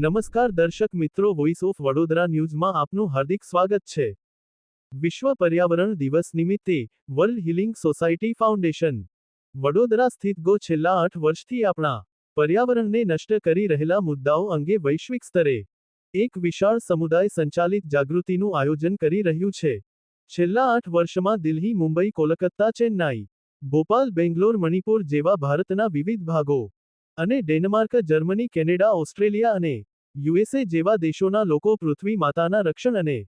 નમસ્કાર દર્શક મિત્રો વોઇસ ઓફ વડોદરા ન્યૂઝમાં આપનું હાર્દિક સ્વાગત છે. વિશ્વ પર્યાવરણ દિવસ નિમિત્તે world healing society foundation. Vadodara સ્થિત ગો છેલ્લા આઠ વર્ષથી આપણા પર્યાવરણને નષ્ટ કરી રહેલા મુદ્દાઓ અંગે વૈશ્વિક સ્તરે એક વિશાળ સમુદાય સંચાલિત જાગૃતિનું આયોજન કરી રહ્યું છે. છેલ્લા આઠ વર્ષમાં દિલ્હી, મુંબઈ, કોલકાતા, ચેન્નાઈ, ભોપાલ, બેંગ્લોર, મણિપુર જેવા ભારતના વિવિધ ભાગો અને ડેનમાર્ક, જર્મની, કેનેડા, ઓસ્ટ્રેલિયા અને યુએસએ જેવા દેશોના લોકો પૃથ્વી માતાના રક્ષણ અને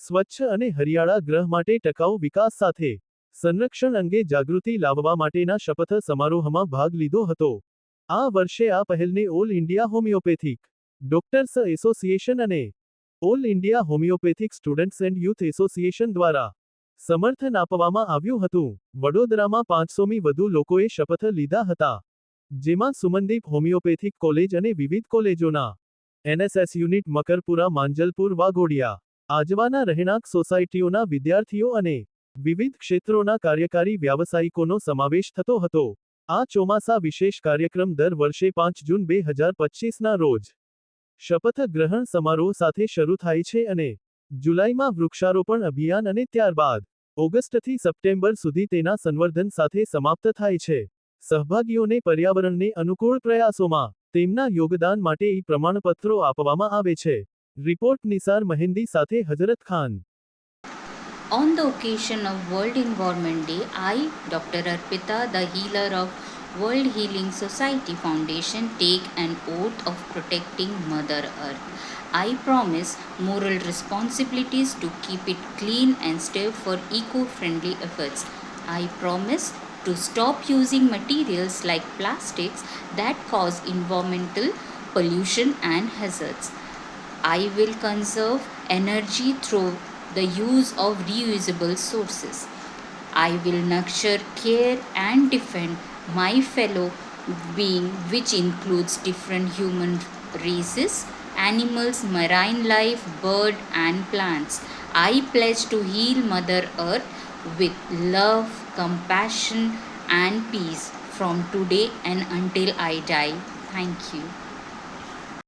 સ્વચ્છ અને હરિયાળા ગ્રહ માટે ટકાઉ વિકાસ સાથે સંરક્ષણ અંગે જાગૃતિ લાવવા માટેના શપથ સમારોહમાં ભાગ લીધો હતો. આ વર્ષે આ પહેલને all India homeopathic doctors association અને all India homeopathic students and youth association દ્વારા સમર્થન આપવામાં આવ્યું હતું. વડોદરામાં પાંચસોમી વધુ લોકોએ શપથ લીધા હતા, જેમાં સુમનદીપ હોમિયોપેથિક કોલેજ અને વિવિધ કોલેજોના એનએસએસ યુનિટ મકરપુરા, માંજલપુર, વાઘોડિયા. આજવાના રહેણાંક સોસાયટીઓના વિદ્યાર્થીઓ અને વિવિધ ક્ષેત્રોના કાર્યકારી વ્યાવસાયિકોનો સમાવેશ થતો હતો. આ ચોમાસા વિશેષ કાર્યક્રમ દર વર્ષે પાંચ જૂન બે હજાર પચીસના રોજ શપથ ગ્રહણ સમારોહ સાથે શરૂ થાય છે અને જુલાઈમાં વૃક્ષારોપણ અભિયાન અને ત્યારબાદ ઓગસ્ટથી સપ્ટેમ્બર સુધી તેના સંવર્ધન સાથે સમાપ્ત થાય છે. સહભાગીઓને પર્યાવરણને અનુકૂળ પ્રયાસોમાં તેમના યોગદાન માટે ઈ પ્રમાણપત્રો આપવામાં આવે છે રિપોર્ટ નિસાર મહેંદી સાથે હજરત Khan On the occasion of World Environment Day, I, Dr. Arpita, the healer of World Healing Society Foundation, take an oath of protecting Mother Earth. I promise moral responsibilities to keep it clean and strive for eco friendly efforts. I promise to stop using materials like plastics that cause environmental pollution and hazards. I will conserve energy through the use of reusable sources. I will nurture, care, and defend my fellow being, which includes different human races, animals, marine life, bird, and plants. I pledge to heal Mother Earth with love, compassion, and peace from today and until I die. Thank you.